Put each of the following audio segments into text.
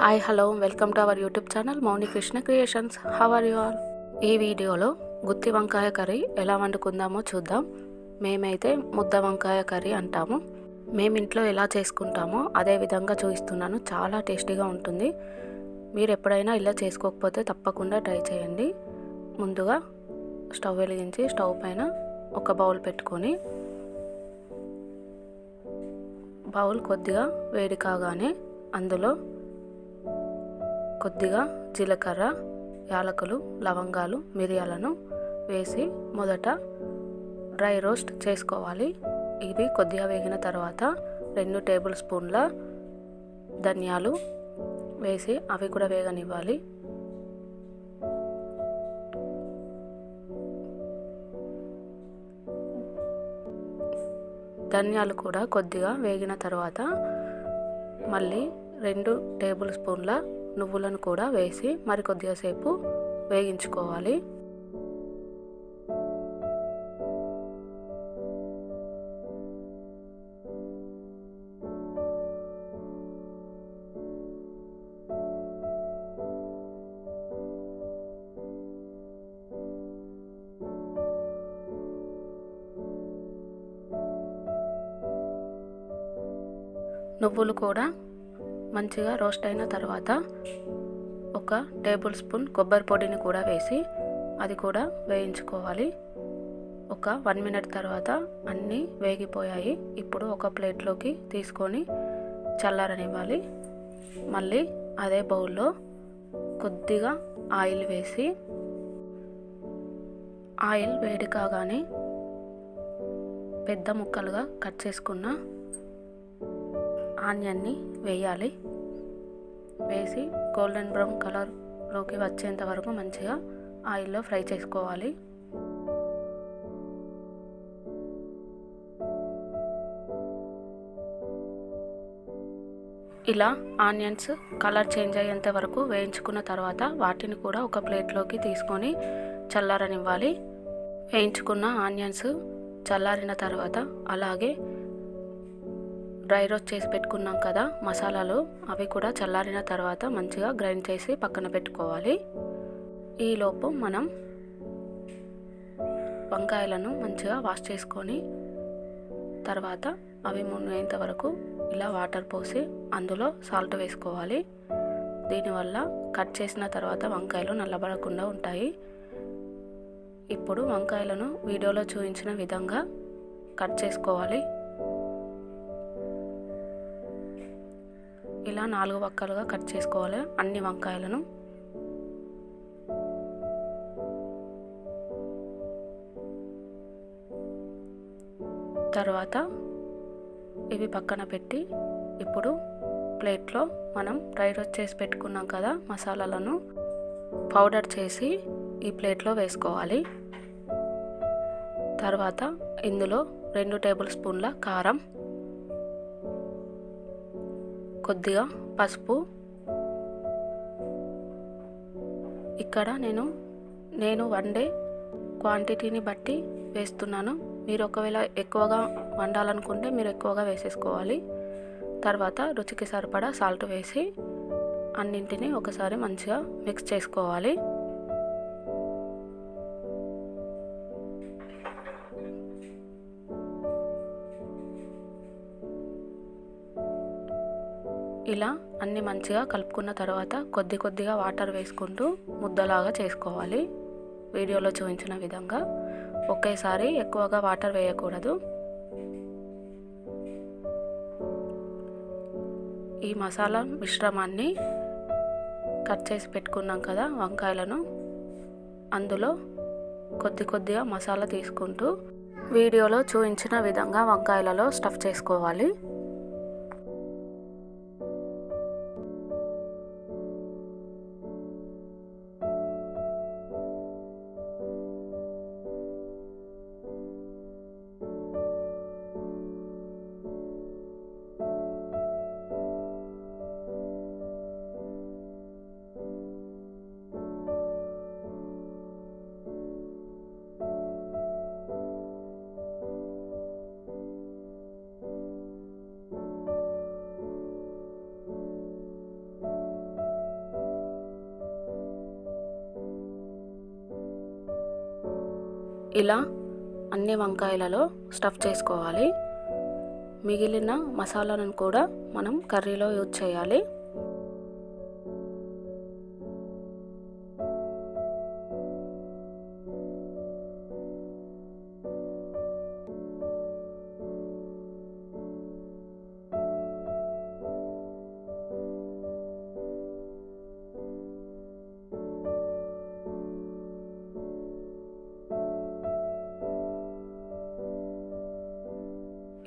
Hi hello welcome to our YouTube channel Mouni Krishna creations how are you all ఈ వీడియోలో గుత్తి వంకాయ curry ఎలా వండుకుందామో చూద్దాం. మేమైతే ముద్ద వంకాయ కర్రీ అంటాము. మేము ఇంట్లో ఎలా చేసుకుంటామో అదే విధంగా చూపిస్తున్నాను. చాలా టేస్టీగా ఉంటుంది. మీరు ఎప్పుడైనా ఇలా చేసుకోకపోతే తప్పకుండా ట్రై చేయండి. ముందుగా స్టవ్ వెలిగించి స్టవ్ పైన ఒక బౌల్ పెట్టుకొని బౌల్ కొద్దిగా వేడి కాగానే అందులో కొద్దిగా జీలకర్ర యాలకులు లవంగాలు మిరియాలను వేసి మొదట డ్రై రోస్ట్ చేసుకోవాలి. ఇవి కొద్దిగా వేగిన తర్వాత రెండు టేబుల్ స్పూన్ల ధనియాలు వేసి అవి కూడా వేగనివ్వాలి. ధనియాలు కూడా కొద్దిగా వేగిన తర్వాత మళ్ళీ రెండు టేబుల్ స్పూన్ల నువ్వులను కూడా వేసి మరి కొద్దిగా వేగించుకోవాలి. నువ్వులు కూడా మంచిగా రోస్ట్ అయిన తర్వాత ఒక టేబుల్ స్పూన్ కొబ్బరి పొడిని కూడా వేసి అది కూడా వేయించుకోవాలి. ఒక వన్ మినిట్ తర్వాత అన్నీ వేగిపోయాయి. ఇప్పుడు ఒక ప్లేట్లోకి తీసుకొని చల్లారనివ్వాలి. మళ్ళీ అదే బౌల్లో కొద్దిగా ఆయిల్ వేసి ఆయిల్ వేడి కాగానే పెద్ద ముక్కలుగా కట్ చేసుకున్న ఆనియన్ని వేయాలి. వేసి గోల్డెన్ బ్రౌన్ కలర్లోకి వచ్చేంత వరకు మంచిగా ఆయిల్లో ఫ్రై చేసుకోవాలి. ఇలా ఆనియన్స్ కలర్ చేంజ్ అయ్యేంత వరకు వేయించుకున్న తర్వాత వాటిని కూడా ఒక ప్లేట్లోకి తీసుకొని చల్లారనివ్వాలి. వేయించుకున్న ఆనియన్స్ చల్లారిన తర్వాత అలాగే డ్రై రోస్ట్ చేసి పెట్టుకున్నాం కదా మసాలాలు అవి కూడా చల్లారిన తర్వాత మంచిగా గ్రైండ్ చేసి పక్కన పెట్టుకోవాలి. ఈలోపు మనం వంకాయలను మంచిగా వాష్ చేసుకొని తర్వాత అవి మునిగేంత వరకు ఇలా వాటర్ పోసి అందులో సాల్ట్ వేసుకోవాలి. దీనివల్ల కట్ చేసిన తర్వాత వంకాయలు నల్లబడకుండా ఉంటాయి. ఇప్పుడు వంకాయలను వీడియోలో చూపించిన విధంగా కట్ చేసుకోవాలి. ఇలా నాలుగు వక్కలుగా కట్ చేసుకోవాలి. అన్ని వంకాయలను. తర్వాత ఇవి పక్కన పెట్టి ఇప్పుడు ప్లేట్లో మనం డ్రై రోస్ట్ చేసి పెట్టుకున్నాం కదా మసాలాలను పౌడర్ చేసి ఈ ప్లేట్లో వేసుకోవాలి. తర్వాత ఇందులో రెండు టేబుల్ స్పూన్ల కారం కొద్దిగా పసుపు. ఇక్కడ నేను నేను వండే క్వాంటిటీని బట్టి వేస్తున్నాను. మీరు ఒకవేళ ఎక్కువగా వండాలనుకుంటే మీరు ఎక్కువగా వేసేసుకోవాలి. తర్వాత రుచికి సరిపడా సాల్ట్ వేసి అన్నింటినీ ఒకసారి మంచిగా మిక్స్ చేసుకోవాలి. ఇలా అన్ని మంచిగా కలుపుకున్న తర్వాత కొద్ది కొద్దిగా వాటర్ వేసుకుంటూ ముద్దలాగా చేసుకోవాలి. వీడియోలో చూపించిన విధంగా ఒకేసారి ఎక్కువగా వాటర్ వేయకూడదు. ఈ మసాలా మిశ్రమాన్ని కట్ చేసి పెట్టుకున్నాం కదా వంకాయలను. అందులో కొద్ది కొద్దిగా మసాలా తీసుకుంటూ వీడియోలో చూపించిన విధంగా వంకాయలలో స్టఫ్ చేసుకోవాలి. ఇలా అన్ని వంకాయలలో స్టఫ్ చేసుకోవాలి. మిగిలిన మసాలాలను కూడా మనం కర్రీలో యూజ్ చేయాలి.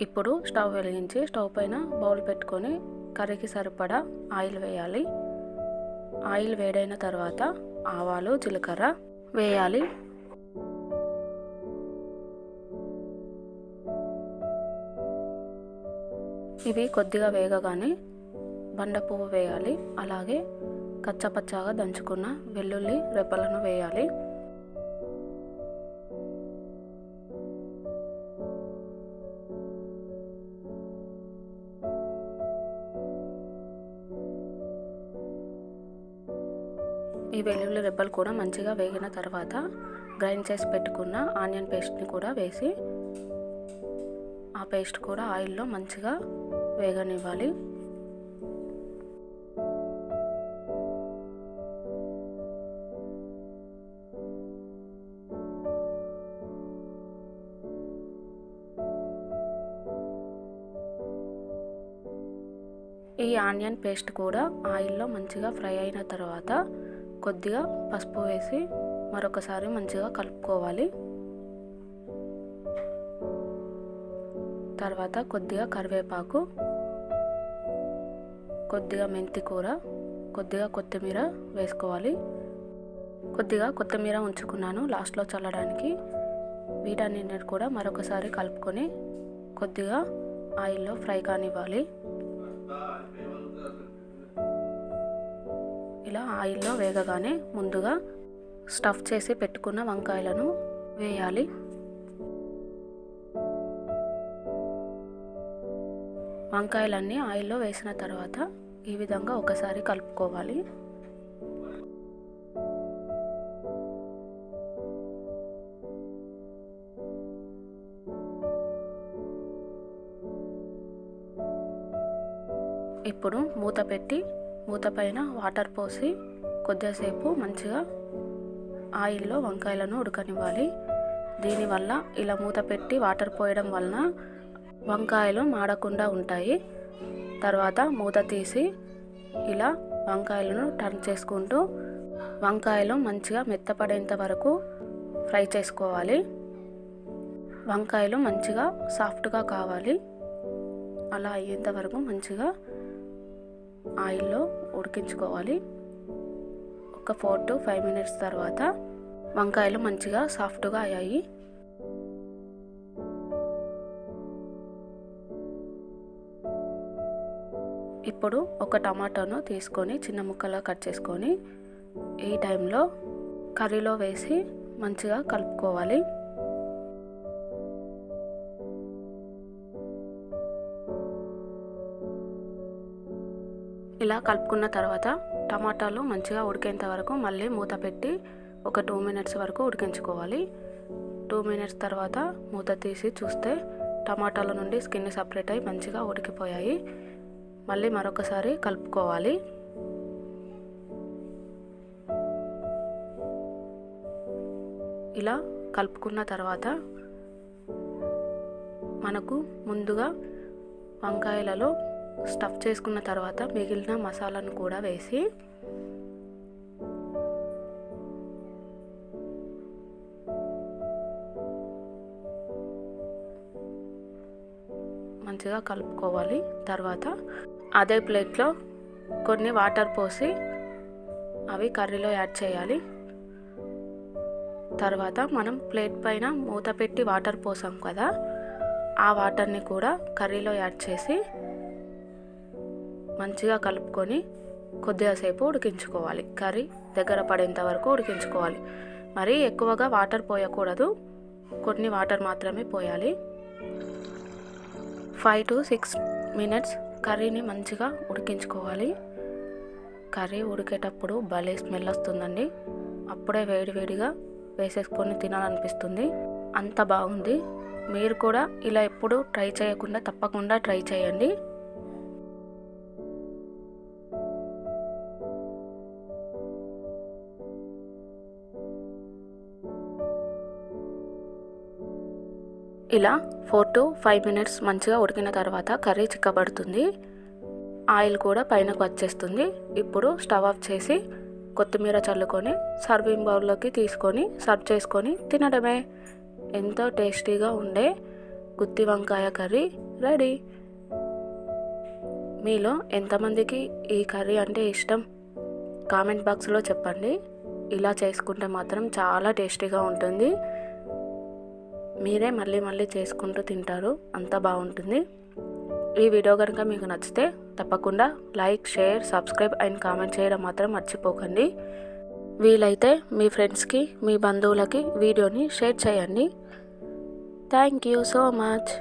ఇప్పుడు స్టవ్ వెలిగించి స్టవ్ పైన బౌల్ పెట్టుకొని కర్రీకి సరిపడా ఆయిల్ వేయాలి. ఆయిల్ వేడైన తర్వాత ఆవాలు జీలకర్ర వేయాలి. ఇవి కొద్దిగా వేగగానే బండ పువ్వు వేయాలి. అలాగే కచ్చపచ్చగా దంచుకున్న వెల్లుల్లి రెప్పలను వేయాలి. ఈ వెల్లుల్లి రెబ్బలు కూడా మంచిగా వేగిన తర్వాత గ్రైండ్ చేసి పెట్టుకున్న ఆనియన్ పేస్ట్ని కూడా వేసి ఆ పేస్ట్ కూడా ఆయిల్లో మంచిగా వేగనివ్వాలి. ఈ ఆనియన్ పేస్ట్ కూడా ఆయిల్లో మంచిగా ఫ్రై అయిన తర్వాత కొద్దిగా పసుపు వేసి మరొకసారి మంచిగా కలుపుకోవాలి. తర్వాత కొద్దిగా కరివేపాకు కొద్దిగా మెంతి కూర కొద్దిగా కొత్తిమీర వేసుకోవాలి. కొద్దిగా కొత్తిమీర ఉంచుకున్నాను లాస్ట్లో చల్లడానికి. వీటన్నింటిని కూడా మరొకసారి కలుపుకొని కొద్దిగా ఆయిల్లో ఫ్రై కానివ్వాలి. ఇలా ఆయిల్లో వేగగానే ముందుగా స్టఫ్ చేసి పెట్టుకున్న వంకాయలను వేయాలి. వంకాయలన్నీ ఆయిల్లో వేసిన తర్వాత ఈ విధంగా ఒకసారి కలుపుకోవాలి. ఇప్పుడు మూత పెట్టి మూత పైన వాటర్ పోసి కొద్దిసేపు మంచిగా ఆయిల్లో వంకాయలను ఉడకనివ్వాలి. దీనివల్ల ఇలా మూత పెట్టి వాటర్ పోయడం వలన వంకాయలు మాడకుండా ఉంటాయి. తర్వాత మూత తీసి ఇలా వంకాయలను టర్న్ చేసుకుంటూ వంకాయలు మంచిగా మెత్తపడేంత వరకు ఫ్రై చేసుకోవాలి. వంకాయలు మంచిగా సాఫ్ట్గా కావాలి. అలా అయ్యేంత వరకు మంచిగా ఆయిల్లో ఉడికించుకోవాలి. ఒక ఫోర్ టు ఫైవ్ మినిట్స్ తర్వాత వంకాయలు మంచిగా సాఫ్ట్గా అయ్యాయి. ఇప్పుడు ఒక టమాటాను తీసుకొని చిన్న ముక్కలా కట్ చేసుకొని ఈ టైంలో కర్రీలో వేసి మంచిగా కలుపుకోవాలి. ఇలా కలుపుకున్న తర్వాత టమాటాలు మంచిగా ఉడికేంత వరకు మళ్ళీ మూత పెట్టి ఒక టూ మినిట్స్ వరకు ఉడికించుకోవాలి. టూ మినిట్స్ తర్వాత మూత తీసి చూస్తే టమాటాల నుండి స్కిన్ సపరేట్ అయి మంచిగా ఉడికిపోయాయి. మళ్ళీ మరొకసారి కలుపుకోవాలి. ఇలా కలుపుకున్న తర్వాత మనకు ముందుగా వంకాయలలో స్టఫ్ చేసుకున్న తర్వాత మిగిలిన మసాలాను కూడా వేసి మంచిగా కలుపుకోవాలి. తర్వాత అదే ప్లేట్లో కొన్ని వాటర్ పోసి అవి కర్రీలో యాడ్ చేయాలి. తర్వాత మనం ప్లేట్ పైన మూత పెట్టి వాటర్ పోసాం కదా ఆ వాటర్ని కూడా కర్రీలో యాడ్ చేసి మంచిగా కలుపుకొని కొద్దిగా సేపు ఉడికించుకోవాలి. కర్రీ దగ్గర పడేంత వరకు ఉడికించుకోవాలి. మరీ ఎక్కువగా వాటర్ పోయకూడదు. కొన్ని వాటర్ మాత్రమే పోయాలి. ఫైవ్ టు సిక్స్ మినిట్స్ కర్రీని మంచిగా ఉడికించుకోవాలి. కర్రీ ఉడికేటప్పుడు భలే స్మెల్ వస్తుందండి. అప్పుడే వేడివేడిగా వేసేసుకొని తినాలనిపిస్తుంది. అంత బాగుంది. మీరు కూడా ఇలా ఎప్పుడు ట్రై చేయకుండా తప్పకుండా ట్రై చేయండి. ఇలా ఫోర్ టు ఫైవ్ మినిట్స్ మంచిగా ఉడికిన తర్వాత కర్రీ చిక్కబడుతుంది. ఆయిల్ కూడా పైనకు వచ్చేస్తుంది ఇప్పుడు స్టవ్ ఆఫ్ చేసి కొత్తిమీర చల్లుకొని సర్వింగ్ బౌల్లోకి తీసుకొని సర్వ్ చేసుకొని తినడమే. ఎంతో టేస్టీగా ఉండే గుత్తి వంకాయ కర్రీ రెడీ. మీలో ఎంతమందికి ఈ కర్రీ అంటే ఇష్టం? కామెంట్ బాక్స్లో చెప్పండి. ఇలా చేసుకుంటే మాత్రం చాలా టేస్టీగా ఉంటుంది. మీరే మళ్ళీ మళ్ళీ చేసుకుంటూ తింటారు. అంత బాగుంటుంది. ఈ వీడియో కనుక మీకు నచ్చితే తప్పకుండా like share subscribe and comment చేయడం మాత్రం మర్చిపోకండి. వీలైతే మీ ఫ్రెండ్స్కి మీ బంధువులకి వీడియోని షేర్ చేయండి. Thank you so much.